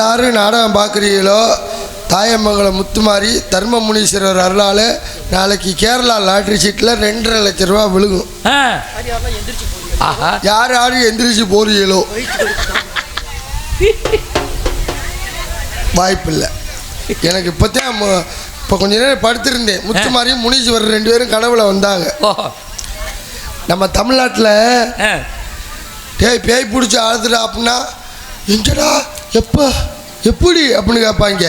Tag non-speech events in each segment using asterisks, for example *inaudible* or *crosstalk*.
யார் யார் நாடகம் பார்க்குறீங்களோ தாயமங்கலம் முத்துமாரி தர்ம முனீஸ்வரர் அருளால் நாளைக்கு கேரளா லாட்ரி சீட்டில் ரெண்டரை லட்ச ரூபா விழுகும். யார் யார் எந்திரிச்சு போறீங்களோ? வாய்ப்பில்லை. எனக்கு இப்போத்தான் இப்போ கொஞ்ச நேரம் படுத்திருந்தேன். முத்துமாரியும் முனீஸ்வரர் ரெண்டு பேரும் கனவுல வந்தாங்க. நம்ம தமிழ்நாட்டில். டேய் பேய் பிடிச்சி அழுதுடா அப்படின்னா எங்கடா எப்போ எப்படி அப்படின்னு கேட்பாங்க.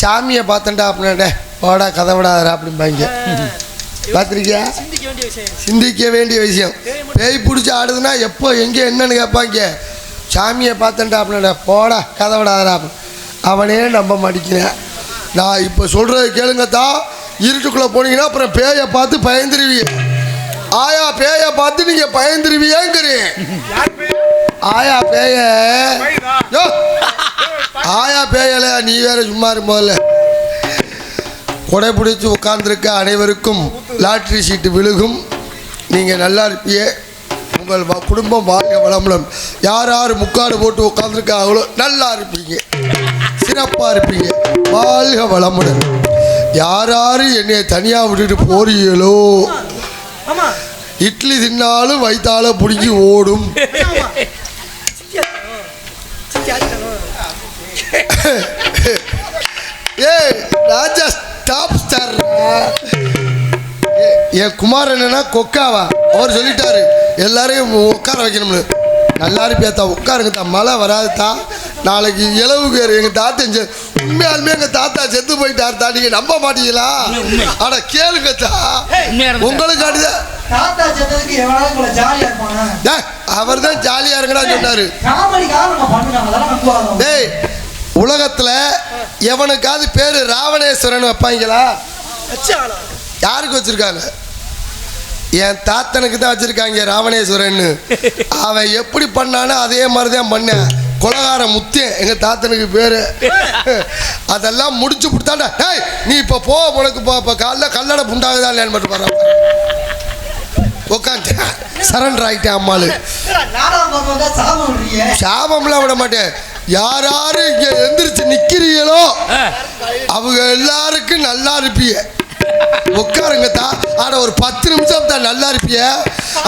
சாமியை பார்த்தேன்டா அப்படின்னா டே போடா கதை விடாதடா அப்படிம்பாங்க. பார்த்துருக்கியா? சிந்திக்க வேண்டிய விஷயம். பேய் பிடிச்சி ஆடுதுன்னா எப்போ எங்கே என்னன்னு கேட்பாங்க. சாமியை பார்த்தேன்டா அப்படின்னா போடா கதை அப்படி. அவனே நம்ப மாட்டேங்கிறேன் நான் இப்போ சொல்கிறத கேளுங்கத்தா இருட்டுக்குள்ளே போனீங்கன்னா அப்புறம் பேயை பார்த்து பயந்துருவீங்க. ஆயா பேயை பார்த்து நீங்கள் பயந்துருவியேங்கிறேன் ஆயா பேய. யோ, ஆயா பேயல நீ வேற சும்மா இரு முதல்ல. கொடை பிடிச்சி உட்கார்ந்துருக்க அனைவருக்கும் லாட்ரி சீட்டு விழுகும். நீங்கள் நல்லா இருப்பீங்க உங்கள் குடும்பம் வாழ்க வளமுடன். யார் யார் முக்காடு போட்டு உட்காந்துருக்காங்களோ நல்லா இருப்பீங்க. சிறப்பாக இருப்பீங்க. வாழ்க வளமுடன். யார் யார் என்னை தனியாக விட்டுட்டு போறீங்களோ? இட்லி தின்னாலும் வயிற்றால பிடிச்சி ஓடும். ஏய் ராஜா டாப் ஸ்டார் என் குமார் என்னன்னா கொக்காவா? அவர் சொல்லிட்டாரு எல்லாரையும் உட்கார வைக்கணும்னு. நல்லா இருப்பியாத்தா உட்காருங்க தான் மழை வராதுதா நாளைக்கு இளவுக்கு எங்கள் தாத்தா செ- உண்மையாலுமே எங்கள் தாத்தா செத்து போயிட்டார் தான் நீங்கள் நம்ப மாட்டீங்களா? அட கேளுங்கத்தா உண்மையா இருந்துச்சா? உங்களுக்கு அடிதான் அவர் தான் ஜாலியாக இருங்கடா சொன்னார். டேய் உலகத்தில் எவனுக்காவது பேர் ராவணேஸ்வரன் வைப்பாங்களா? யாருக்கு வச்சிருக்காங்க? என் தாத்தனுக்கு தான் வச்சிருக்காங்க ராவணேஸ்வரன் அவன் எப்படி பண்ணானோ அதே மாதிரி தான் பண்ணேன். கொலகார முத்தேன் எங்க தாத்தனுக்கு பேரு. அதெல்லாம் முடிச்சு கொடுத்தாண்டா டேய் நீ இப்போ போ உனக்கு இப்போ இப்போ காலைல கல்லடை புண்டாகுதா இல்லையான்னு மட்டும் பாரு. உட்காந்துட்டேன் சரண்டர் ஆகிட்டேன் அம்மாளு. சாபம்லாம் விட மாட்டேன். யார் யாரு இங்க எந்திரிச்சு நிக்கிறீங்களோ. அவங்க எல்லாருக்கும் நல்லா இருப்பீங்க உட்காருங்க தா. ஆட ஒரு பத்து நிமிஷம் தான் நல்லா இருப்பிய.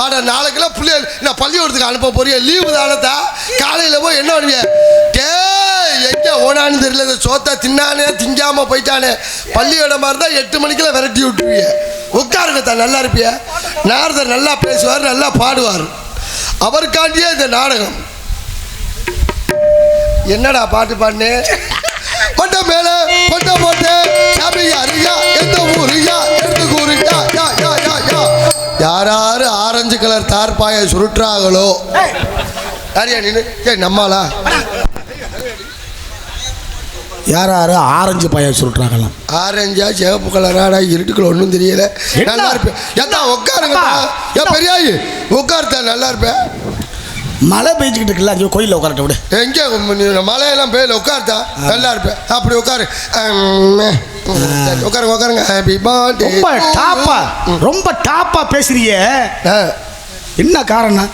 ஆட நாளைக்கெல்லாம் பிள்ளைகள் நான் பள்ளிக்கூடத்துக்கு அனுப்ப போறிய. லீவு தானத்தா காலையில் போய் என்ன பண்ணுவிய? டே எங்கே ஓனான்னு தெரியல. இந்த சோத்தை தின்னானே திங்காம போயிட்டானே. பள்ளியோட மாதிரி தான் எட்டு மணிக்கெல்லாம் விரட்டி விட்டுருவிய. உட்காருங்க தான் நல்லா இருப்பிய. நாரதர் நல்லா பேசுவார் நல்லா பாடுவார். அவருக்காண்டியே இந்த நாடகம். என்னடா பாட்டு பாடுனே? கொண்ட மேல கொண்ட போட்டு சாமி யாருயா எந்த ஊருயா எந்த ஊருயா யா யா யா யா யார் யாரு ஆரஞ்சு கலர் தார்பாய சுருட்டுறாங்களோ? யாரியா நின்று ஏ நம்மளா? யார் யார் ஆரஞ்சு பையன் சுருட்டுறாங்களாம் ஆரஞ்சா சிவப்பு கலராடா இருட்டுக்குள்ள ஒன்றும் தெரியல. நல்லா இருப்பேன். ஏத்தா உட்காருங்க ஏன் பெரியாயி உட்காருத்தா நல்லா இருப்பேன். மழை பெஞ்சிக்கிட்டு இருக்குல்ல அங்கே கோயிலில் உட்காரட்ட விடு. எங்கே? மலையெல்லாம் பேயில உட்காருத்தா நல்லா இருப்பேன் அப்படி உட்காரு. உட்காருங்க உட்காருங்க. ஹாப்பி பர்த்டே ரொம்ப டாப்பா ரொம்ப டாப்பா பேசுறியே. என்ன காரணம்?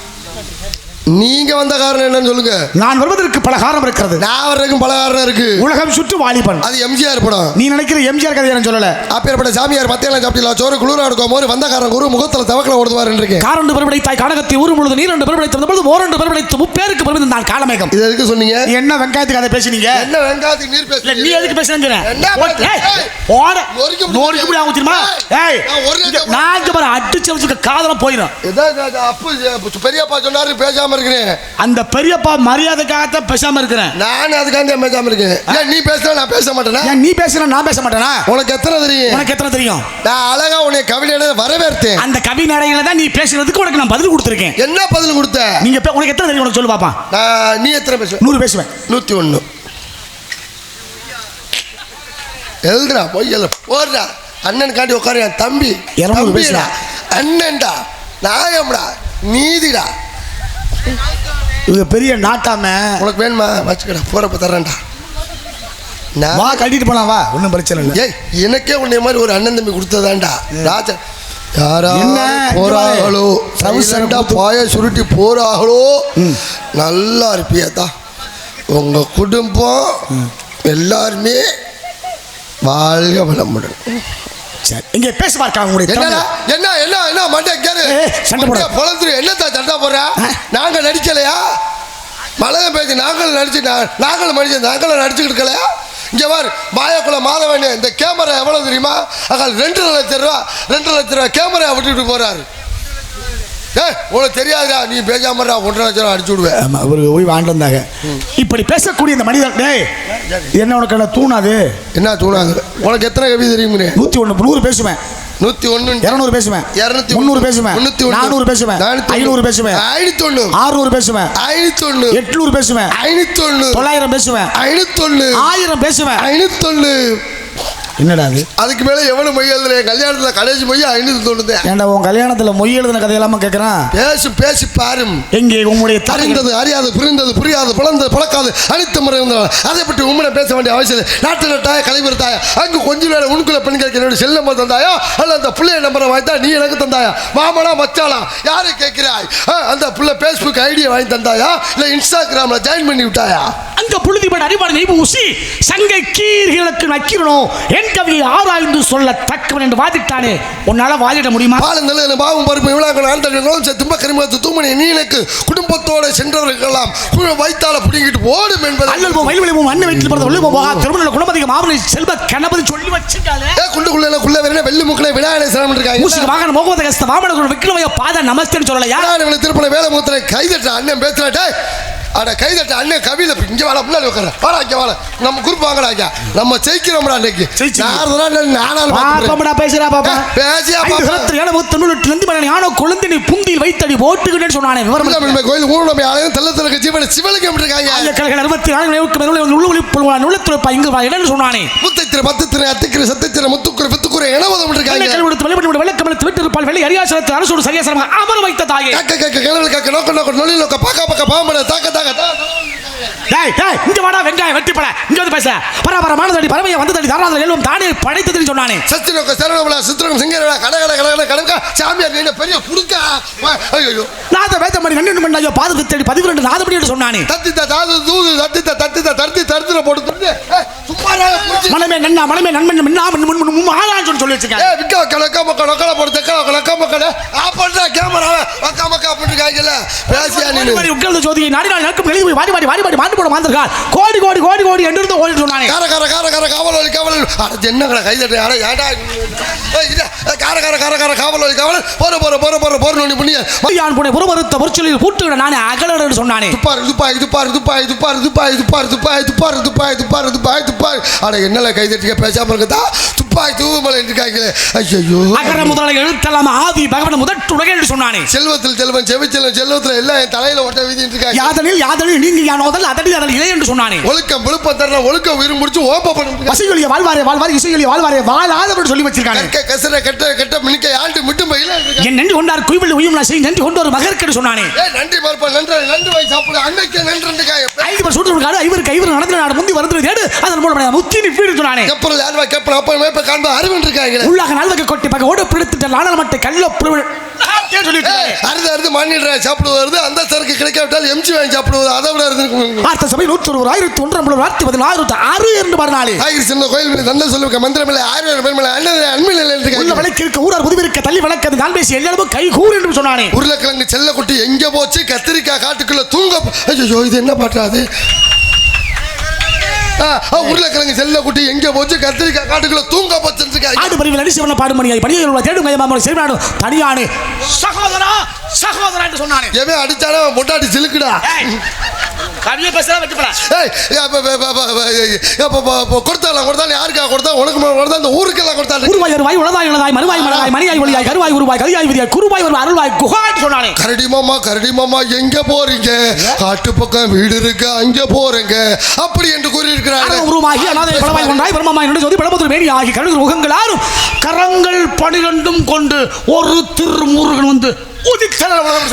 நீங்க வந்த காரணம் என்னன்னு சொல்லுங்க. நான் வருவதற்கு பல காரணம் இருக்கிறது. நான் வர்றதுக்கும் பல காரணம் இருக்கு. உலகம் சுற்று வாலிபன். அது எம்ஜிஆர் படம். நீ நினைக்கிற எம்ஜிஆர் கதையை நான் சொல்லல. அப்பேற்பட்ட சாமியார் மத்தியெல்லாம் சாப்பிட்டீங்களா? சோறு குளிர் எடுக்கும் போது வந்தக்காரன் குரு முகத்துல தவக்கல ஓடுவார் இருக்கேன் காரண்டு பெருமடைத்தாய் கானகத்தை ஊர் முழுது நீர் ரெண்டு பெருமடைத்து வந்த பொழுது ஓரண்டு பெருமடைத்து முப்பேருக்கு பெருமதி நான் காலமேகம். இது எதுக்கு சொன்னீங்க? என்ன வெங்காயத்துக்கு அதை பேசுனீங்க? என்ன வெங்காயத்துக்கு நீர் இல்ல நீ பேசுறீங்க எதுக்கு நொறுக்கி முடிச்சு. நோரிக்கு முடி ஆகும் தெரியுமா ஏய் நான் ஒரு இங்க பாரு அடிச்சு வச்சுக்க காதல போயிடும் பெரியப்பா சொன்னாரு பேசாம இருக்கிறேன். அந்த பெரியப்பா மரியாதைக்காகத்தான் பேசாம இருக்கிறேன். நான் அதுக்காண்டி பேசாம இருக்கேன். நீ பேசுனா நான் பேச மாட்டேனா? நீ பேசுற நான் பேச மாட்டேனா? உனக்கு எத்தனை தெரியும்? உனக்கு எத்தனை தெரியும்? நான் அழகா உன்னை கவிதையில வரவேற்றேன் அந்த கவி நடையில தான் நீ பேசுறதுக்கு உனக்கு நான் பதில் கொடுத்துருக்கேன். என்ன பதில் கொடுத்த? நீங்க பே- உனக்கு எத்தனை தெரியும்? உனக்கு சொல்லு பாப்பா. நான் நீ எத்தனை பேசுவ நூறு பேசுவேன். நூற்றி ஒன்று எழுதுடா போய் எழு போடுறா அண்ணன் காட்டி உட்காரு என் தம்பி. தம்பிடா. அண்ணன்டா. நாயம்டா. நீதிடா. இது பெரிய நாட்டாம. உனக்கு வேணுமா? வச்சுக்கடா போறப்ப தர்றேன்டா. நான் வா கட்டிட்டு போலாம் வா. ஒன்றும் பிரச்சனை இல்லை. ஏய் எனக்கே உன்னை மாதிரி ஒரு அண்ணன் தம்பி கொடுத்ததாண்டா ராஜா யாரா? போறாங்களோ? சவுசண்டா. பாய சுருட்டி போறாங்களோ? நல்லா இருப்பியாத்தா உங்க குடும்பம் எல்லாருமே வாழ்க வளமுடன். சரி. இங்கே பேச பார்க்கலாம் உங்களுடைய என்னடா? திறமையை. என்ன என்ன என்ன மண்டை கேரு சண்டை போடாத. பொழந்துரு. என்னத்தா சண்டை போடுற? நாங்க நடிக்கலையா? மலையை பேசி நாங்களும் நடிச்சு நாங்களும் மனுஷன் நாங்களும் நடிச்சுக்கிட்டு இருக்கலையா? இங்க பார் மாயக்குள்ள மாதவன் இந்த கேமரா எவ்வளவு தெரியுமா? அகால் ரெண்டு லட்சம் ரூபா ரெண்டு லட்சம் ரூபா கேமரா விட்டுட்டு ஏய் உனக்கு தெரியாதுடா நீ பேசாமடா ஒன்றரை லட்சம் அடிச்சு விடுவேன். ஆமா ஒரு ஓய்வு ஆண்டு வந்தாங்க. இப்படி பேசக்கூடிய இந்த மனிதன் டேய் இது என்ன உனக்கு என்ன தூணாது? என்ன தூணாங்க உனக்கு எத்தனை கவி தெரியுமுனே? நூத்தி ஒண்ணு நூறு பேசுவேன். நூத்தி ஒண்ணு இருநூறு பேசுவேன். இருநூத்தி முந்நூறு பேசுவேன். முன்னூத்தி நானூறு பேசுவேன். ஐநூறு பேசுவேன். ஐநூத்தி ஒண்ணு. ஆறுநூறு பேசுவேன். ஐநூத்தி ஒண்ணு. எட்நூறு பேசுவேன். ஐநூத்தி ஒண்ணு. தொள்ளாயிரம் பேசுவேன். ஐநூத்தி ஒண்ணு. ஆயிரம் பேசுவேன். ஐநூத்தி ஒண்ணு. என்னடா அது? அதுக்கு மேல எவ்வளவு மொய் எழுதுல கல்யாணத்துல கடைசி மொய் ஐநூத்தி தொண்ணூறு ஏன்டா உன் கல்யாணத்துல மொய் எழுதின கதையெல்லாம கேட்கறான் பேசி பேசி பாரும். எங்கே உங்களுடைய அறிந்தது அறியாது புரிந்தது புரியாது பிளந்தது பிளக்காது அனைத்து முறை அதை பற்றி உண்மை பேச வேண்டிய அவசியம். நாட்டு நட்டாய கலைவிருத்தாயா அங்கு கொஞ்ச நேரம் உனக்குள்ள பெண்களுக்கு என்னோட செல்லம் தந்தாயா? அல்ல அந்த பிள்ளைய நம்பரை வாங்கிட்டா நீ எனக்கு தந்தாயா? மாமனா மச்சாளா யாரை கேட்கிறாய்? அந்த பிள்ளை ஃபேஸ்புக் ஐடியா வாங்கி தந்தாயா? இல்ல இன்ஸ்டாகிராம்ல ஜாயின் பண்ணி விட்டாயா? அங்க புழுதிபட நெய்வு ஊசி? சங்கை கீர்களுக்கு நக்கிரணும். என் கவியை ஆராய்ந்து சொல்ல தக்கவன் என்று வாதிட்டானே. உன்னால வாதிட முடியுமா? நல்லது பாவம் பருப்பு விழாக்கள் ஆண்டவர்களும் தும்ப கரிமத்து தூமணி நீனுக்கு குடும்பத்தோட சென்றவர்களெல்லாம் குழ வைத்தால பிடிங்கிட்டு ஓடும் என்பது அல்லல் போ வயல்வெளி போ மண்ணை வயிற்றில் பிறந்த உள்ளே போகா திருமண குணமதிக மாமனை செல்வ கணபதி சொல்லி வச்சுட்டாலே ஏ குண்டுக்குள்ள குள்ள வேற வெள்ளி முக்கில விநாயகர் சரணம் இருக்காங்க மூசிக்கு வாகன மோகவத கஸ்த வாமன குணம் விக்ரமய பாத நமஸ்தேன்னு சொல்லலையா திருப்பண வேலை மூத்திர கைதட்ட அண்ணன் பேசுறாட்டே அட கைதட்ட அண்ணன் கவிதை இங்க வாழ முன்னாடி உட்கார வாடா இங்க வாழ நம்ம குரூப் வாங்கடா ஐயா நம்ம ஜெயிக்கிறோம்டா அன்னைக்கு. பாப்பா பேசுறா பாப்பா பேசியா நூறு நந்தி மணி ஆனோ கொழுந்தினி புந்தியில் வைத்தடி ஓட்டுகிட்டேன்னு சொன்னானே விவரம் கோயில் ஊனமை ஆலயம் தெல்லத்திற்கு ஜீவன சிவலிங்கம் இருக்காங்க? ஆயிரக்கணக்கான அறுபத்தி நாலு நிலவுக்கு மேல உள்ள ஒளி புழுவா நுழைத்துழைப்பா இங்கு வா இடம்னு சொன்னானே. முத்தைத்திர பத்துத்திர அத்திக்கிற சத்தித்திர முத்துக்குற வித்துக்குற எனவதம் இருக்காங்க? வெள்ளக்கமலத்து விட்டிருப்பால் வெள்ளை அரியாசனத்து அரசோடு சரியாசனமாக அமர வைத்த தாயே. கக்க கக்க கக்க நோக்க நோக்க நொழி நோக்க பாக்க பாக்க பாம்பட தாக்க தாக்க தா, தா. டேய் டேய் இங்க வாடா வெங்காயம் வெட்டி பட இங்க வந்து பேச. பரபரமான தடி பறவையை வந்து தடி தாராத எல்லாம் தானே படைத்ததுன்னு சொன்னானே. சத்தி நோக்க சரணபல சித்திரம் சிங்கரடா கட கட கட கட கடக்க சாமியார் நீ பெரிய புடுக்கா. ஐயோ நாத வேத மணி நண்டு மணி ஐயோ பாது தேடி பதிவிரண்டு நாதபடி என்று சொன்னானே. தத்தித்த தாது தூது தத்தித்த தத்தித்த தர்த்தி தருத்துல போட்டு சும்மாரா புடிச்சு மனமே நன்னா மனமே நன்மன் மின்னா முன் முன் முன் ஆளான்னு சொல்லி வச்சிருக்காங்க ஏ விக்கா கலக்க மக்கா நக்கல போட்டு தெக்கல கலக்க மக்கா ஆ பண்ற கேமராவை மக்கா மக்கா பண்ணிட்டு காய்க்கல பேசியா நீ உட்கார்ந்து ஜோதியை நாடி நாடி நடக்கும் எழுதி போய் வாடி வாடி வாடி வாடி போட மாந்திருக்கார் கோடி கோடி கோடி கோடி என்று இருந்து ஓடி சொன்னானே கார கார கார கார காவல் வலி காவல் என்னங்கடா கை தட்டு அட ஏடா கார கார கார கார காவல் வலி காவல் போற போற போற போற போற நோனி புண்ணிய யான் புனை புறமறுத்த பொற்சொல்லில் பூட்டுகிற நானே அகலன்னு சொன்னானே துப்பாரு துப்பாய் துப்பாரு துப்பாய் துப்பாரு துப்பாய் துப்பாரு துப்பாய் துப்பாரு துப்பாய் துப்பாரு துப்பாய் துப்பாய் அட என்னல கை தட்டிக்க பேசாம இருக்கதா துப்பாய் தூவமலை இருக்காங்களே ஐயோ அகர முதல எழுத்தலாம் ஆதி பகவன் முதற்று உலகே என்று சொன்னானே. செல்வத்தில் செல்வன் செவிச்செல்வன் செல்வத்தில் எல்லாம் என் தலையில ஒட்ட வீதிட்டு இருக்காங்க. யாதனில் யாதனில் நீங்க யானோதல் அதடி அதல் இலை என்று சொன்னானே. ஒழுக்கம் விழுப்பம் தரல ஒழுக்கம் உயிர் முடிச்சு ஓப்ப பண்ணி வசையொலிய வாழ்வாரே வாழ்வார் இசையொலிய வாழ்வாரே வாழாதவர் சொல்லி வச்சிருக்காங்க கற்க கசர கெட்ட கெட்ட மினிக்க ஆண்டு மிட்டும் பயில என் நன்றி கொண்டார் குய்வில் உயும் நான் செய் நன்றி கொண்டு ஒரு மகற்கெடு சொன்னானே. நன்றி மறுப்பா நன்றி நன்றி வாய் சாப்பிடு அன்னைக்கு நன்றி காய ஐந்து பேர் சூட்டு காடு ஐவர் நடந்த நாடு முந்தி வருது தேடு அதன் மூலம் முத்தி நிப்பீடு சொன்னானே. எப்பொழுது யாருவா கேப்பன அப்ப காண்பா அறிவன் இருக்காங்களே. உள்ளாக நல்வகை கொட்டி பக்க ஓட பிடித்துட்ட லானல் மட்டை கல்ல ஏய், அறுது அறுது மாநில சாப்பிடுவது வருது அந்த சரக்கு கிடைக்காவிட்டால் எம்ஜி வாங்கி சாப்பிடுவது அதை விட இருந்து ஆர்த்த சபை நூற்றி ஒரு ஆயிரத்தி ஒன்று ஐம்பது ஆயிரத்தி பதினாயிரத்தி ஆறு என்று மறுநாளே. ஆயிரம் சின்ன கோயில் மேலே தந்தை சொல்லுங்க மந்திரமில்லை ஆயிரம் பேர் மேலே அண்ணன் அன்பில் உள்ள இருக்காங்க. விளக்கு இருக்க ஊரார் உதவிருக்க தள்ளி விளக்கது நான் பேசி எல்லாரும் கை கூறு என்று சொன்னானே. உருளைக்கிழங்கு செல்லக்குட்டி எங்க போச்சு கத்திரிக்காய் காட்டுக்குள்ள தூங்க ஐயோ இது என்ன பாட்டாது உருளைக்கிழங்கு செல்லக்குட்டி எங்க போச்சு? கத்திரிக்காய் காட்டுக்குள்ள தூங்க போச்சுன்னு ஆடு பரிவில் அடிசவன பாடுமணியாய் பணியில் தேடும் மையமாமலை செய்வாடு தனியானு. சகோதரா சகோதரா என்று சொன்னானே. எவன் அடிச்சாலும் அவன் பொட்டாட்டி சிலுக்குடா. கவியை பேசுறா வெட்டுப்படா. ஏய் அப்ப- அப்ப- அப்ப- அப்ப- அப்ப- அப்ப- அப்ப கொடுத்தாலாம் கொடுத்தாலும் யாருக்கா கொடுத்தா? உனக்கு கொடுத்தா இந்த ஊருக்கெல்லாம் கொடுத்தாலும் உருவாய் அருவாய் உளதாய் உளதாய் மறுவாய் மலராய் மணியாய் ஒளியாய் கருவாய் உருவாய் கரியாய் விதியாய் குருவாய் ஒரு அருள்வாய் குகான்னு சொன்னானே. கரடி மாமா கரடி மாமா எங்க போறீங்க? காட்டு பக்கம் வீடு இருக்கு அங்க போறேங்க. அப்படி என்று கூறியிருக்கிறாரு உருவாகி அனாதை பலவாய் கொண்டாய் பிரம்மமாய் நின்று ஜோதி பலபுத்திர மேனி ஆகி கழுகு முகங்களாரும் கரங்கள் பனிரெண்டும் கொண்டு ஒரு திருமுருகன் வந்து.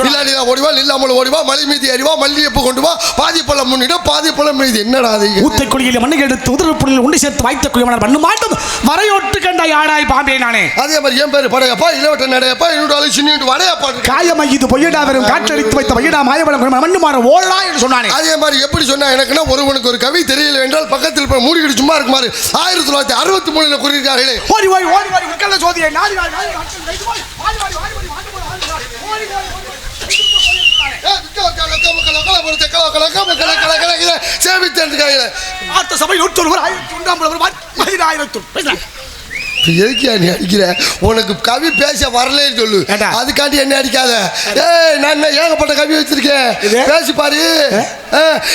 இல்லாடி ஓடிவா இல்லாமல் ஓடிவா மலை மீதி அறிவா மல்லியப்பு கொண்டு வா பாதி பழம் முன்னிடம் பாதி பழம் மீது என்னடா அது ஊத்தை மண்ணை எடுத்து உதிரப்புள்ளில் உண்டு சேர்த்து வாய்த்த குழிமணர் பண்ணு மாட்டும் வரையொட்டு கண்ட யாடாய் பாம்பே நானே அதே மாதிரி என் பேரு படையப்பா இளவட்ட நடையப்பா என்னோட சின்ன வடையப்பா காயமை இது பொய்யடா வெறும் காற்றடித்து வைத்த வையடா மாயவளம் மண்ணு மாற ஓடா என்று சொன்னானே அதே மாதிரி எப்படி சொன்னா எனக்குன்னா ஒருவனுக்கு ஒரு கவி தெரியல என்றால் பக்கத்தில் போய் மூடிக்கிட்டு சும்மா இருக்குமாறு ஆயிரத்தி தொள்ளாயிரத்தி அறுபத்தி மூணுல கூறியிருக்கார்களே ஓடி ஓடி ஓடி ஓடி சோதியை நாடி நாடி நாடி சேமித்தேன் அடுத்த சபை நூற்றி ஒன்பது ஆயிரத்தி ஒன்றாம் மயிலாயிரத்து பேசுகிறேன் எதுக்கியா நீ அடிக்கிற? உனக்கு கவி பேச வரலன்னு சொல்லு? அதுக்காண்டி என்ன அடிக்காத. ஏய் நான் ஏகப்பட்ட கவி வச்சிருக்கேன்? பேசி பாரு.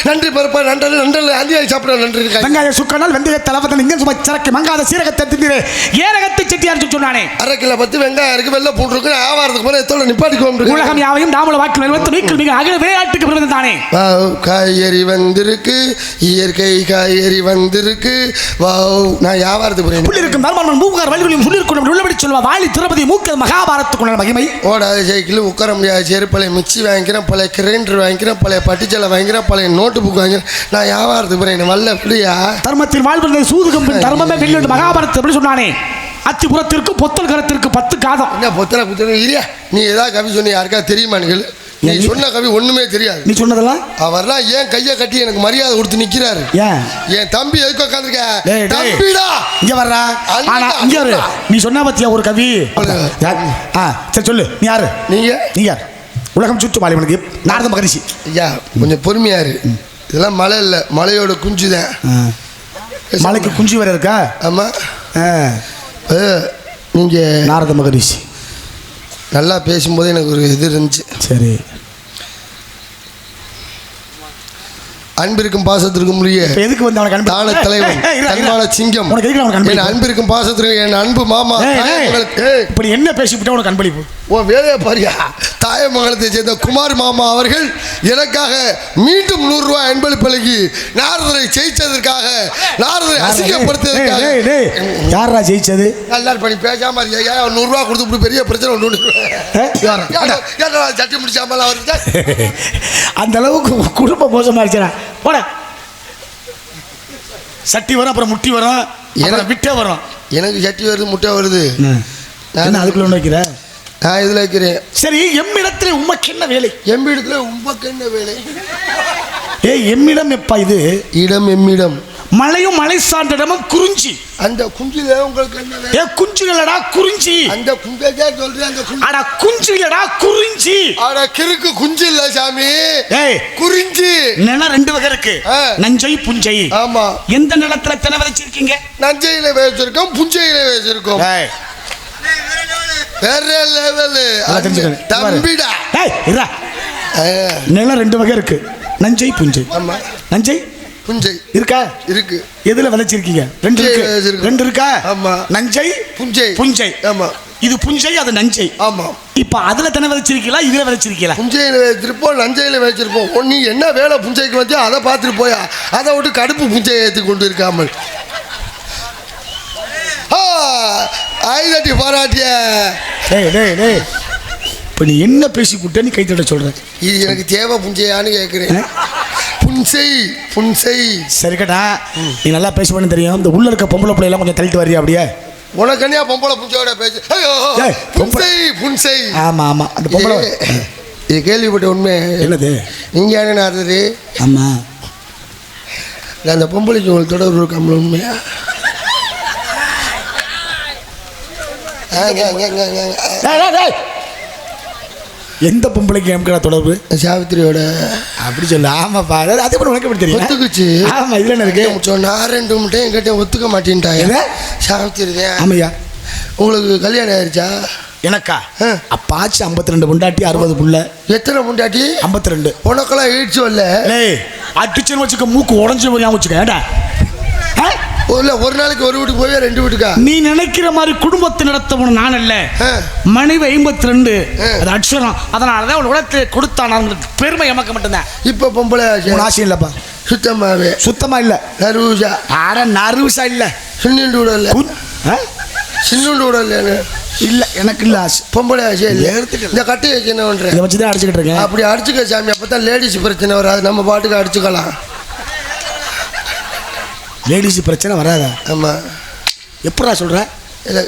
நன்றி பருப்பா நன்றி நன்றி அந்தியாய் சாப்பிட நன்றி இருக்காங்க வெங்காய சுக்கனால் வெந்தய தலவதன் இங்கே சும்மா சரக்கு மங்காத சீரகத்தை திந்திரு ஏரகத்தை செட்டியார் சொன்னானே. அரை கிலோ பத்து வெங்காயம் இருக்கு வெள்ளை பூண்டு இருக்கு ஆவாரத்துக்கு போல எத்தோட நிப்பாட்டிக்கோ உலகம் யாவையும் தாமல வாக்கில் நிறுவத்து நீக்கில் மிக அகில விளையாட்டுக்கு பிறந்த தானே. வாவ் காய்கறி வந்திருக்கு. இயற்கை காய்கறி வந்திருக்கு. வாவ் நான் வியாபாரத்துக்கு போறேன். புள்ளிருக்கும் தர்மன் மூவர் வழிகளிலும் சொல்லிருக்கும் உள்ளபடி சொல்வா வாலி திருப்பதி மூக்கல் மகாபாரத்துக்குள்ள மகிமை. ஓடாத சைக்கிள் உட்கார முடியாத சேரு பழைய மிக்சி வாங்கிக்கிறேன் பழைய கிரைண்டர் வாங்கிக்கிறேன் பழைய பட்டிச்சலை வாங்கிக்கிறேன் பழைய நோட்டு புக் வாங்கிக்கிறேன். நான் வியாபாரத்துக்கு போறேன் வல்ல அப்படியா தர்மத்தில் வாழ்வது சூதுகம் தர்மமே வெள்ளு மகாபாரத் எப்படி சொன்னானே? அத்திபுரத்திற்கு பொத்தல் கரத்திற்கு பத்து காதம். என்ன பொத்தனை குத்தனை இரியா நீ ஏதாவது கவி சொன்ன யாருக்கா தெரியுமா நீ நீ சொன்ன கவி ஒண்ணுமே தெரியாது. நீ சொன்னதெல்லாம்? அவர்லாம் ஏன் கையை கட்டி எனக்கு மரியாதை கொடுத்து நிக்கிறாரு? ஏன்? என் தம்பி எதுக்கு உட்காந்துருக்க. தம்பிடா! இங்க வர்றா. ஆனா இங்க வரு. நீ சொன்ன பத்தியா ஒரு கவி? ஆ சரி சொல்லு. நீ யாரு? நீங்க? நீ யார்? உலகம் சுற்று மாலை உனக்கு நாரத மகரிஷி. ஐயா கொஞ்சம் பொறுமையா இரு. இதெல்லாம் மழை இல்லை. மலையோட குஞ்சு தான் மலைக்கு குஞ்சு வேற இருக்கா? ஆமா. ஆ, அஹ், நீங்க நாரத மகரிஷி. நல்லா பேசும்போது எனக்கு ஒரு இது இருந்துச்சு. சரி. அன்பிற்கும் பாசத்திற்கும் உரிய எதுக்கு வந்து அவனுக்கு தான தலைவன். தன்மான சிங்கம். உனக்கு எதுக்கு அவனுக்கு என் அன்பிற்கும் பாசத்திற்கும் என் அன்பு மாமா ஏய், இப்படி என்ன பேசிவிட்டா உனக்கு அன்பளிப்பு? உன் வேலையை பாரியா. தாயமங்கலத்தை சேர்ந்த குமார் மாமா அவர்கள் எனக்காக மீண்டும் நூறு ரூபாய் அன்பளிப்பளிக்கு நாரதரை ஜெயிச்சதற்காக நாரதரை அசிங்கப்படுத்தியதற்காக யார்ரா ஜெயிச்சது? எல்லாரும் பண்ணி பேசாம இருக்கியா? ஏன் நூறு ரூபா கொடுத்து இப்படி பெரிய பிரச்சனை ஒன்று சட்டி முடிச்சாமல் அவருக்கு அந்த அளவுக்கு குடும்பம் மோசமாயிருச்சுடா போட. சட்டி வரும் அப்புறம் முட்டி வரும் எனக்கு- விட்டே வரும். எனக்கு சட்டி வருது முட்டை வருது. என்ன? அதுக்குள்ள ஒன்று வைக்கிற? நான் இதில் வைக்கிறேன். சரி எம்மிடத்தில் உமக்கு என்ன வேலை? எம்பிடத்துல உம்பக்கு என்ன வேலை? ஏய் எம்மிடம் எப்பா இது? இடம் எம்மிடம். மலையும் மலை சார்ந்த இடமும் குறிஞ்சி. அந்த குஞ்சில உங்களுக்கு என்ன ஏ குஞ்சுகளடா குறிஞ்சி. அந்த குஞ்சே சொல்றேன் அந்த குஞ்சு அடா குஞ்சுகளடா குறிஞ்சி. ஆனா கிறுக்கு குஞ்சு இல்ல சாமி. ஏய். குறிஞ்சி. நிலம் ரெண்டு வகை இருக்கு. ஆ. நஞ்சை புஞ்சை. ஆமா. எந்த நிலத்துல தின விதைச்சிருக்கீங்க நஞ்சையில வச்சிருக்கோம் புஞ்சையில வச்சிருக்கோம் ஏய். வேற லெவலு. தம்பிடா. ஏய் இருடா ஆ, நிலம் ரெண்டு வகை இருக்கு. நஞ்சை புஞ்சை. ஆமா. நஞ்சை புஞ்சை. இருக்கா? இருக்கு. எதுல விதைச்சிருக்கீங்க? ரெண்டு இருக்கு. ரெண்டு இருக்கா? ஆமா. நஞ்சை? புஞ்சை. புஞ்சை. ஆமா. இது புஞ்சை அது நஞ்சை. ஆமா. இப்ப அதுல தின விதைச்சிருக்கீங்களா? இதுல விதைச்சிருக்கீங்களா? புஞ்சையில வச்சிருப்போம் நஞ்சையில வச்சிருப்போம் ஒன் நீ என்ன வேலை புஞ்சைக்கு வச்சா அதை பார்த்துட்டு போயா. அதை விட்டு கடுப்பு புஞ்சையை ஏற்றி கொண்டு இருக்காமல். ஆ, ஐதட்டி பாராட்டிய. டேய் டேய் டேய். இப்போ நீ என்ன பேசி புட்ட நீ கைத்தட்ட சொல்ற இது எனக்கு தேவை புஞ்சையான்னு கேட்குறேன் புன்சை புன்சை சரிக்கட்டா. நீ நல்லா பேசுவேன்னு தெரியும். இந்த உள்ள இருக்க பொம்பளை பிள்ளைலாம் கொஞ்சம் தள்ளிட்டு வரியா அப்படியே? உனக்கு என்னையா பொம்பளை புஞ்சையோட பேச்சு? ஐயோ ஏய், புன்சை புன்சை ஆமா ஆமா. அந்த பொம்பளை இது- கேள்விப்பட்ட உண்மை. என்னது? நீங்க என்ன நடந்தது ஆமா. அந்த பொம்பளைக்கு உங்களுக்கு தொடர்பு இருக்காமல் உண்மையா? ஆ, ங்க, ங்க, ங்க, ங்க, ங்க. டேய், டேய், டேய். எந்த பொம்பளைக்கு எம்கடா தொடர்பு? சாவித்திரியோட அப்படி சொல்லு. ஆமாப்பா அதாவது அதே கூட உனக்கு எப்படி தெரியும்? ஒத்துக்குச்சு. ஆமா இதுல இருக்கு? சொன்னா ரெண்டு முட்டையும் என்கிட்ட ஒத்துக்க மாட்டேன்ட்டாங்க? சாவித்திரி தான். ஆமையா? உங்களுக்கு கல்யாணம் ஆயிடுச்சா எனக்கா. அப்பாச்சு ஐம்பத்தி ரெண்டு பொண்டாட்டி அறுபது புள்ள. எத்தனை முண்டாட்டி ஐம்பத்தி ரெண்டு உனக்கெல்லாம் ஈழ்ச்சி வரல. அடிச்சுன்னு வச்சுக்க மூக்கு உடஞ்சு போய் வச்சுக்க ஏடா? இல்ல ஒரு நாளைக்கு ஒரு வீட்டுக்கு போய் ரெண்டு வீட்டுக்கா? நீ நினைக்கிற மாதிரி குடும்பத்தை நடத்தவன் நான் அல்ல. ஆ. மனைவி ஐம்பத்தி ரெண்டு. அது அட்சரம் அதனால தான் உலகத்தை கொடுத்தான். அவங்களுக்கு பெருமை எமக்க மட்டும்தான். இப்ப பொம்பளை ஆசை. இல்லப்பா. சுத்தமாவே. சுத்தமா இல்ல. நறுவுஜா ஆட நர்வஸா இல்ல. விடல குன்- ஆ? சின்னோண்டு கூட இல்லையானு இல்லை எனக்கு இல்லை ஆசை. பொம்பளை ஆசையே இல்லை. இந்த கட்டி வச்சு என்ன பண்ணுறேன் வச்சு தான் அடிச்சுக்கிட்டு இருக்கேன். அப்படி அடிச்சுக்க சாமி அப்போ தான் லேடிஸ் பிரச்சனை வராது. நம்ம பாட்டுக்கு அடிச்சுக்கலாம். லேடிஸ் பிரச்சனை வராதா? ஆமாம் எப்படா சொல்ற?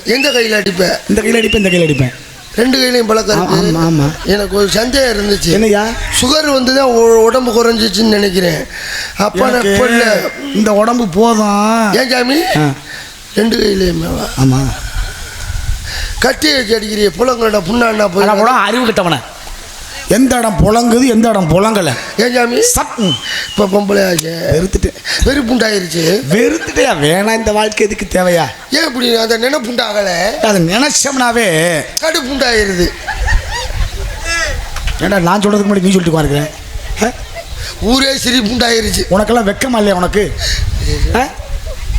எந்த கையில் அடிப்பேன்? இந்த கையில் அடிப்பேன் இந்த கையில் அடிப்பேன். ரெண்டு கையிலையும் பழக்கம் இருக்கு. ஆமா. எனக்கு ஒரு சந்தேகம் இருந்துச்சு. என்னய்யா சுகர் வந்து தான் உடம்பு குறைஞ்சிச்சுன்னு நினைக்கிறேன். அப்போ நான் இல்லை இந்த உடம்பு போதும். ஏன் ஆ, ரெண்டு கையிலையுமேவா ஆமா. கட்டி வச்சு அடிக்கிறிய புலங்களோட புண்ணாண்ணா போய் அறிவு கிட்டவன. எந்த இடம் புழங்குது எந்த இடம் புழங்கல. ஏன் சாமி சப். இப்போ பொம்பளை ஆச்சு. வெறுத்துட்டேன். வெறுப்புண்டாயிருச்சு. வெறுத்துட்டியா வேணாம் இந்த வாழ்க்கை எதுக்கு தேவையா? ஏன் இப்படி அந்த நினைப்புண்டாகலை? அதை நினைச்சோம்னாவே கடுப்புண்டாயிருது. ஏன்டா நான் சொல்றதுக்கு முன்னாடி நீ சொல்லிட்டு உட்காருக்கிறேன் ஊரே சிரிப்புண்டாயிருச்சு. உனக்கெல்லாம் வெக்கமா இல்லையா உனக்கு? ஆ?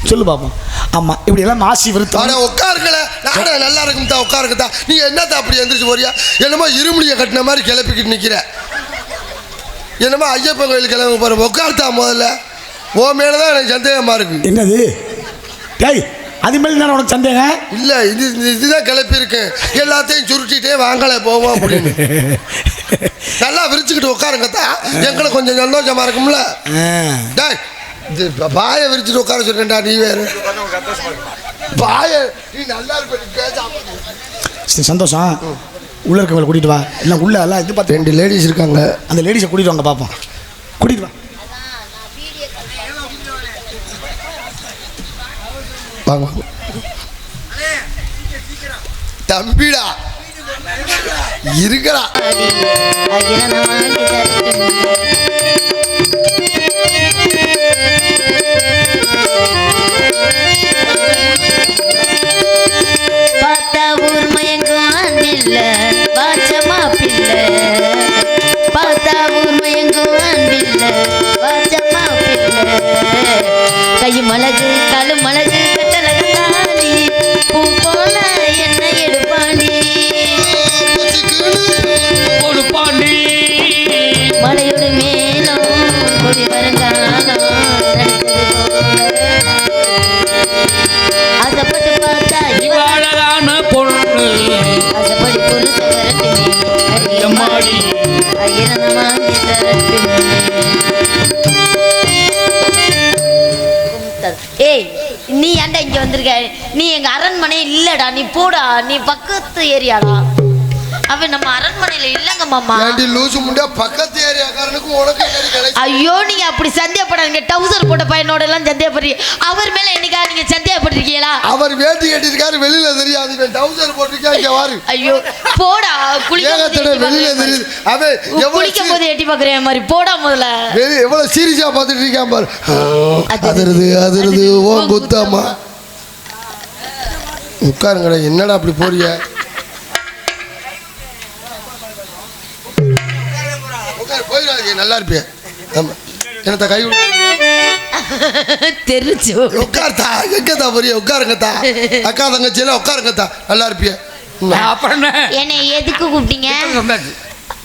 சொல்லு பாப்போம் ஆமா இப்படி எல்லாம் மாசி விருத்தம் உட்காருங்கள. நாடா நல்லா இருக்கும் தான் உட்காருங்க தான் நீங்க என்னத்த அப்படி எந்திரிச்சு போறியா? என்னமோ இருமுடியை கட்டின மாதிரி கிளப்பிக்கிட்டு நிக்கிற. என்னமோ ஐயப்பன் கோயில் கிளம்பி போற உட்கார்த்தா முதல்ல. ஓ மேலதான் எனக்கு சந்தேகமா இருக்கு. என்னது? டேய் அது மேல தானே உனக்கு சந்தேகம்? இல்ல இது இது- இதுதான் கிளப்பி இருக்கு எல்லாத்தையும் சுருட்டிட்டே வாங்கல போவோம் அப்படின்னு. *laughs* நல்லா விரிச்சுக்கிட்டு உட்காருங்க தான் எங்களுக்கு கொஞ்சம் சந்தோஷமா இருக்கும்ல. டேய் பாயை விரிச்சுட்டு உட்கார சொல்றேன்டா நீ வேற. பாய நீ நல்லா இருப்ப சந்தோஷம். உள்ள இருக்கவங்களை கூட்டிட்டு வா. இல்லை உள்ள எல்லாம் இது பார்த்து ரெண்டு லேடிஸ் இருக்காங்க. அந்த லேடிஸை கூட்டிட்டு வாங்க பார்ப்போம் கூட்டிட்டு வா. வாங்க வாங்க. தம்பிடா. இருக்கடா அன்பில்ல வாச்சமா பிள்ளை பார்த்தா ஊர் மயங்கும் அன்பில்ல வாச்சமா பிள்ளை கை மலகு கழு மலகு பூ போல என்ன எடுப்பாண்டி மலையோடு மேலும் கொடி வருங்காலம் எங்க அரண்மனை இல்லடா நீ போடா நீ பக்கத்து ஏரியாடா. அவன் நம்ம அரண்மனையில இல்லங்க மாமா. ஏண்டி லூசு முண்டா பக்கத்து ஏரியாக்காரனுக்கு உனக்கு என்னடி கிடைச்சு ஐயோ நீங்க அப்படி சந்தேகப்படாதீங்க. டவுசர் போட்ட பையனோட எல்லாம் சந்தேகப்படுறீங்க. அவர் மேல என்னைக்கா நீங்க சந்தேகப்பட்டிருக்கீங்களா? அவர் வேட்டி கட்டிருக்காரு வெளியில தெரியாது. இவன் டவுசர் போட்டிருக்கா இங்க வாரு. ஐயோ போடா ஏகத்தோட வெளியில குளிக்க தெரியுது. அவன் குளிக்கும் போது எட்டி பாக்குறேன் மாதிரி. போடா முதல்ல. வெளி எவ்வளவு சீரியஸா பார்த்துட்டு இருக்கான் பாரு. அது- அதிருது அதிருது அது- ஓ ஓ குத்தாமா உட்காருங்கடா என்னடா அப்படி போறிய? உட்காரு போயிடாதீங்க நல்லா இருப்பிய. ஆமா. என்னத்த கை விடு. தெரிச்சு உட்கார்த்தா எங்கத்தா போறிய? உட்காருங்கத்தா. அக்கா தங்கச்சியில உட்காருங்கத்தா. நல்லா இருப்பிய. அப்புறம் என்ன? எதுக்கு கூப்பிட்டீங்க.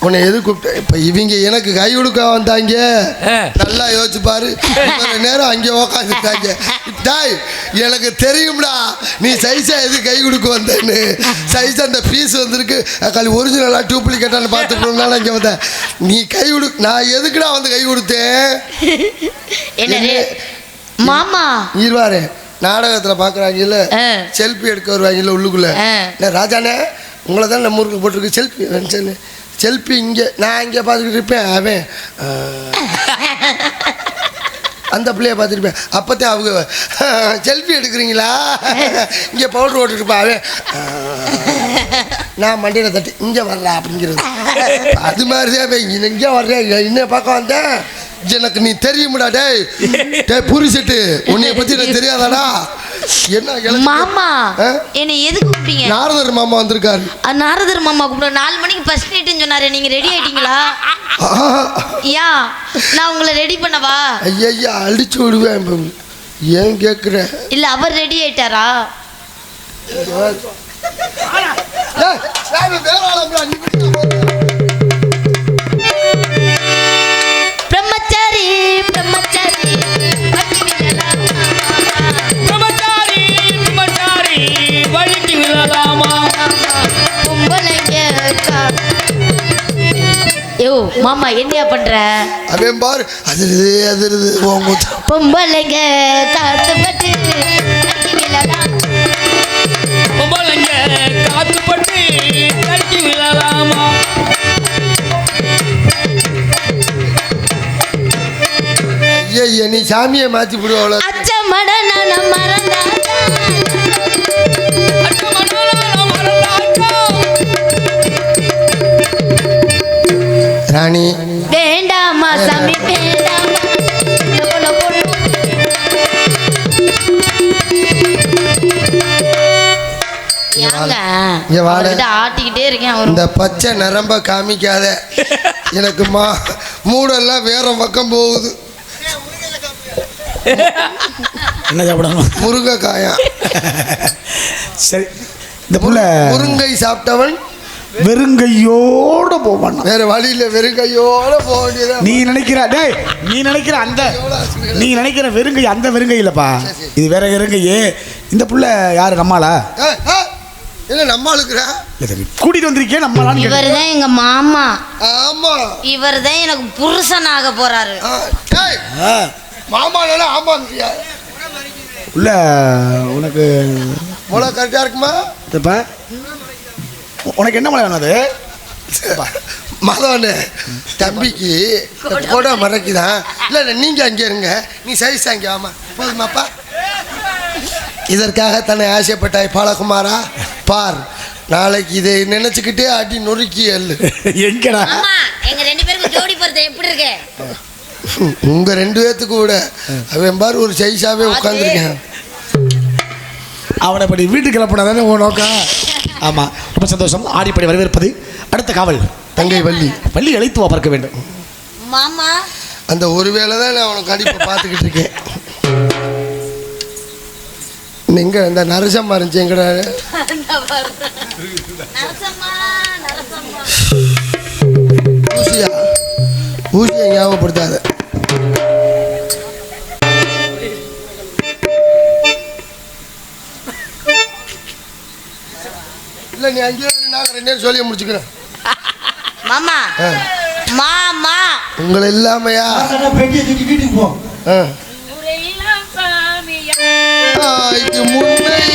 உன்னை எது கூப்பிட்டேன் இப்போ இவங்க எனக்கு கை கொடுக்க வந்தாங்க. நல்லா யோசிச்சு பாரு நேரம் அங்கே உக்காந்துட்டாங்க. டாய் எனக்கு தெரியும்டா. நீ சைஸா எது கை கொடுக்க வந்தேன்னு. சைஸ் அந்த பீஸ் வந்திருக்கு. அக்காளி ஒரிஜினலா டூப்ளிகேட்டான்னு பார்த்துக்கணும்னால இங்கே வந்தேன். நீ கை கொடு நான் எதுக்குடா வந்து கை கொடுத்தேன்? மாமா. இருவாரு நாடகத்தில் பார்க்குறாங்கல்ல. செல்ஃபி எடுக்க வருவாங்கல்ல உள்ளுக்குள்ள. ராஜாண்ணே உங்களை தான் நம்ம ஊருக்கு போட்டிருக்கு. செல்ஃபி சொல்லு செல்ஃபி இங்கே நான் இங்கே பார்த்துக்கிட்டு இருப்பேன் அவன் அந்த பிள்ளைய பார்த்துருப்பேன் அப்போத்தான் அவங்க செல்ஃபி எடுக்கிறீங்களா? இங்கே பவுடர் ஓட்டுருப்பா அவன் நான் மண்டியில் தட்டி இங்கே வர்றா அப்படிங்கிறது. அது மாதிரி தான் அவன் இங்கே வர்றேன் இன்னும் பக்கம் வந்தேன் எனக்கு நீ தெரியுமாடா டேய். டே புரிசிட்டு உன்னைய பற்றி எனக்கு தெரியாதாடா? என்ன மாமா? என்னை எதுக்கு கூப்பிட்டீங்க? நாரதர் மாமா வந்திருக்காரு. நாரதர் மாமா கூப்பிட நாலு மணிக்கு ஃபர்ஸ்ட் நைட்டுன்னு சொன்னாரு நீங்க ரெடி ஆயிட்டீங்களா? யா நான் உங்களை ரெடி பண்ணவா? ஐயா அடிச்சு விடுவேன். ஏன் கேட்குற இல்ல அவர் ரெடி ஆயிட்டாரா? பிரம்மச்சாரி மாமா என்னையா பண்ற அவன் பாரு அதிருது அதிருது. பொம்பளைங்க அடிக்க விழலாம். பொம்பளைங்க காத்துப்பட்டு கட்டி விழலாமா ஐயா நீ சாமியை மாற்றி விடுவாள அச்சமட நான் மறந்தாச்சா ராணி. வேண்டாமா சாமி ஆட்டிக்கிட்டே இருக்கேன் இந்த பச்சை நரம்ப காமிக்காத. எனக்கு மா மூடெல்லாம் வேற பக்கம் போகுது. என்ன சாப்பிடணும்? முருங்கைக்காயம் சரி இந்த புள்ள முருங்கை சாப்பிட்டவன் வெறுங்கையோட போவான்? வேற வழியில வெறும் கையோட போக வேண்டியதான் நீ நினைக்கிற டேய் நீ நினைக்கிற அந்த நீ நினைக்கிற வெறுங்கை அந்த வெறுங்கை இல்லப்பா. இது வேற வெறுங்கையே. இந்த புள்ள யாரு நம்மளா? என்ன நம்ம ஆளுக்குற இல்ல கூட்டிட்டு வந்திருக்கேன் நம்மளான்னு இவர். தான் எங்க மாமா. ஆமா. இவர் தான் எனக்கு புருஷனாக போறாரு. ஆ, டேய், ஆ, மாமா ஆமாங்கிறியா உள்ள உனக்கு கரெக்டா இருக்குமா? உனக்கு என்ன மழை வேணும் அது? *laughs* மதவனு தம்பிக்கு கொடை மறைக்குதான். இல்லை இல்லை நீங்கள் அங்கே இருங்க. நீ சைஸ் அங்கே ஆமா போதுமாப்பா. இதற்காக தன்னை ஆசைப்பட்டாய் பாலகுமாரா. பார் நாளைக்கு இதை நினைச்சுக்கிட்டே அடி நொறுக்கி எள்ளு. எங்கடா? எங்க ரெண்டு பேருக்கு ஜோடி பொறுத்த எப்படி இருக்கு? உங்க ரெண்டு பேத்துக்கு கூட. அவன் பாரு ஒரு சைஸாவே உட்காந்துருக்கேன் அவனை இப்படி வீட்டுக்கு கிளப்பினா தானே உன் நோக்கம்? ஆமாம் ரொம்ப சந்தோஷம். ஆடிப்படி வரவேற்பது. அடுத்த காவல். தங்கை வள்ளி. பள்ளி அழைத்து வா பார்க்க வேண்டும். மாமா. அந்த ஒரு வேளை தான் நான் அவனுக்கு அடிப்பை பார்த்துக்கிட்டு இருக்கேன். எங்க இந்த நரசம்மா இருந்துச்சு எங்கடா? ஊசியா? ஊசியை ஞாபகப்படுத்தாத. இல்லை நீ அங்கேயே நாங்கள் ரெண்டு பேரும் சொல்லி முடிச்சுக்கிறோம் *laughs* மாமா. மாமா. உங்களை இல்லாமையா? பெட்டியை தூக்கி வீட்டுக்கு போ. முன்னை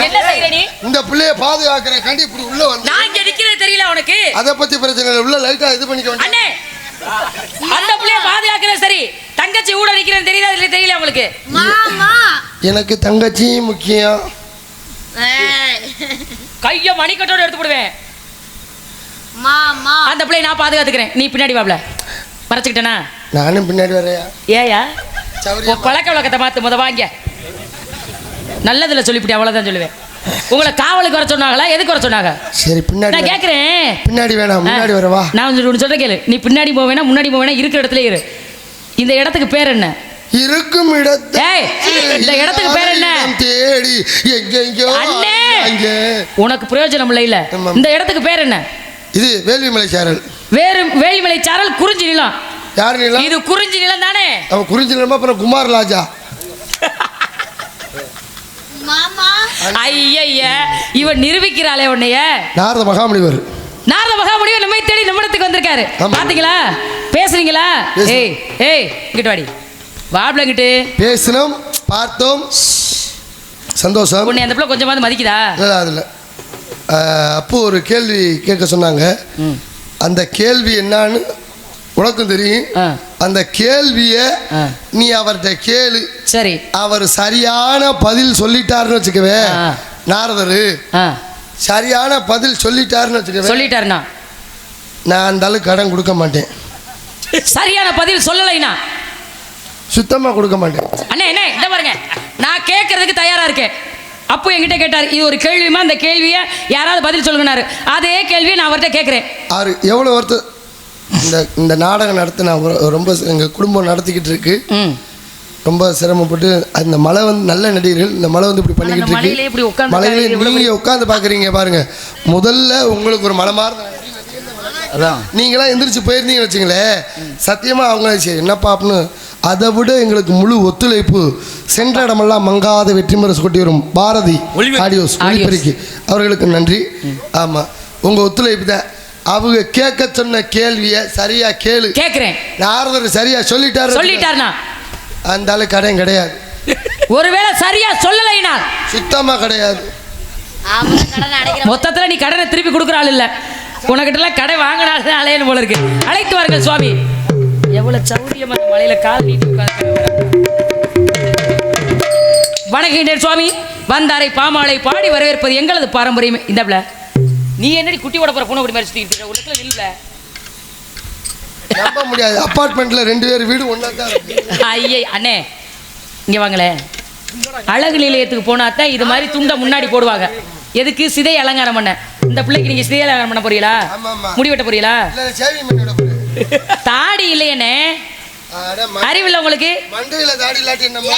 என்ன இந்த பிள்ளைய பாதுகாக்கிற கண்டி இப்படி உள்ள வந்து நான் இங்க நிக்கிறது தெரியல உனக்கு. அதை பத்தி பிரச்சனை இல்லை. உள்ள லைட்டா இது பண்ணிக்க வேண்டிய அண்ணே அந்த புள்ளைய பாதுகாக்கிறேன் சரி. தங்கச்சி கூட நிக்கிறேன் தெரியுதா இல்ல தெரியல உங்களுக்கு? மாமா. எனக்கு தங்கச்சி முக்கியம். கைய மணிக்கட்டோட எடுத்து போடுவேன். மாமா. அந்த பிள்ளைய நான் பாதுகாத்துக்கிறேன். நீ பின்னாடி வாப்ல மறைச்சுக்கிட்டனா? நானும் பின்னாடி வரையா ஏயா? பழக்க வழக்கத்தை மாத்து முத வாங்க நல்லதுல சொல்லிவிட்டேன் அவ்வளவுதான் சொல்லுவேன். உங்களை காவலுக்கு வர சொன்னாங்களா? எதுக்கு வர சொன்னாங்க? சரி பின்னாடி நான் கேக்குறேன். பின்னாடி வேணாம் முன்னாடி வரவா? நான் ஒன்று சொல்ற கேளு. நீ பின்னாடி போவேனா முன்னாடி போவேனா? இருக்கிற இடத்துல இரு. இந்த இடத்துக்கு பேர் என்ன? இருக்கும் இடத்தை இந்த இடத்துக்கு பேர் என்ன? தேடி எங்கெங்கோ அண்ணே! உனக்கு பிரயோஜனம் இல்லை இல்ல. இந்த இடத்துக்கு பேர் என்ன? இது வேள்விமலை சாரல். வேறு வேலிமலை சாரல் குறிஞ்சி நிலம். யார் நீலாம்? இது குறிஞ்சி நிலம் தானே? அவன் குறிஞ்சி நிலமா அப்புறம் குமார் ராஜா? ஐய இவன் நிரூபிக்கிறாளே உன்னைய. நாரத மகாமுனிவர். நாரத மகாமுனிவர் நம்மை தேடி நிமிடத்துக்கு வந்திருக்காரு. பாத்தீங்களா? பேசுறீங்களா? பேசு. ஏய் ஏய் இங்கிட்டு வாடி. வாப்ல இங்கிட்டு. பேசினோம் பார்த்தோம். சந்தோஷம். உன்னை அந்த பிள்ளை கொஞ்சமாவது மதிக்குதா? இல்லை அதில் அப்போ ஒரு கேள்வி கேட்க சொன்னாங்க. அந்த கேள்வி என்னன்னு உனக்கும் தெரியும். அந்த கேள்வியை. நீ அவர்கிட்ட கேளு. சரி. அவர் சரியான பதில் சொல்லிட்டாருன்னு வச்சுக்கவே. நாரதரு சரியான பதில் சொல்லிட்டாருன்னு வச்சுக்கவே சொல்லிட்டாருண்ணா. நான் அந்த அளவுக்கு கடன் கொடுக்க மாட்டேன். சரியான பதில் சொல்லலைனா சுத்தமாக கொடுக்க மாட்டேன். அண்ணே என்ன இந்த பாருங்க. நான் கேட்கறதுக்கு தயாரா இருக்கேன். அப்போ என்கிட்ட கேட்டார் இது ஒரு கேள்விமா? அந்த கேள்வியை யாராவது பதில் சொல்லுங்கனாரு. அதே கேள்வியை நான் அவர்கிட்ட கேட்குறேன். அவர் எவ்வளோ ஒருத்தர் இந்த இந்த நாடகம் நடத்த நான் ஒரு- ரொம்ப எங்கள் குடும்பம் நடத்திக்கிட்டு இருக்கு. ரொம்ப சிரமப்பட்டு அந்த மழை வந்து நல்ல நடிகர்கள் இந்த மழை வந்து இப்படி பண்ணிக்கிட்டு இருக்கு. உட்கார்ந்து மலையிலே இவ்வளவு நீங்க உட்காந்து பாக்குறீங்க பாருங்க. முதல்ல உங்களுக்கு ஒரு மலை மாறுத அதான். நீங்களாம் எந்திரிச்சு போயிருந்தீங்கன்னு வச்சுங்களேன் சத்தியமா அவங்க சரி என்னப்பா அப்படின்னு அதை விட எங்களுக்கு முழு ஒத்துழைப்பு சென்ற இடமெல்லாம் மங்காத வெற்றி முரசு கொட்டி வரும். பாரதி. ஆடியோஸ். ஒளிபெருக்கி. அவர்களுக்கு நன்றி. ஆமா. உங்க ஒத்துழைப்பு தான். அவங்க கேட்க சொன்ன கேள்வியை சரியா கேளு. கேட்குறேன். நாரதர் சரியா சொல்லிட்டாரு. சொல்லிட்டாருண்ணா. அந்த கடையும் கிடையாது. ஒருவேளை சரியா சொல்லலைனா சுத்தமா கிடையாது. அவன் கடன் அடைக்கிற மொத்தத்துல நீ கடனை திருப்பி கொடுக்குற ஆள் இல்ல. உனக்கிட்ட எல்லாம் கடை வாங்கினாலே அலையணும் போல இருக்கு. அழைத்து வாருங்கள் சுவாமி. எவ்வளவு சௌரியமா அந்த மலையில கால் நீட்டி உட்கார்ந்து வணங்குகின்றேன் சுவாமி. வந்தாரை பாமாலை பாடி வரவேற்பது எங்களது பாரம்பரியம். இந்தப்ல நீ என்னடி குட்டி ஓட போற பூனை குடி மாதிரி? ஒரு இடத்துல நில்ல நம்ப முடியாது. அப்பார்ட்மெண்ட்ல ரெண்டு பேர் வீடு ஒன்றா தான் இருக்கு. ஐயே அண்ணே இங்க வாங்களேன் அழகு நிலையத்துக்கு போனா தான் இது மாதிரி துண்டை முன்னாடி போடுவாங்க. எதுக்கு? சிதை அலங்காரம் பண்ண. இந்த பிள்ளைக்கு நீங்க சிதை அலங்காரம் பண்ண போறீங்களா. முடி வெட்ட போறீங்களா. தாடி இல்லையண்ணே. அறிவில்லை உங்களுக்கு? மண்டையில தாடி இல்லாட்டி என்னம்மா?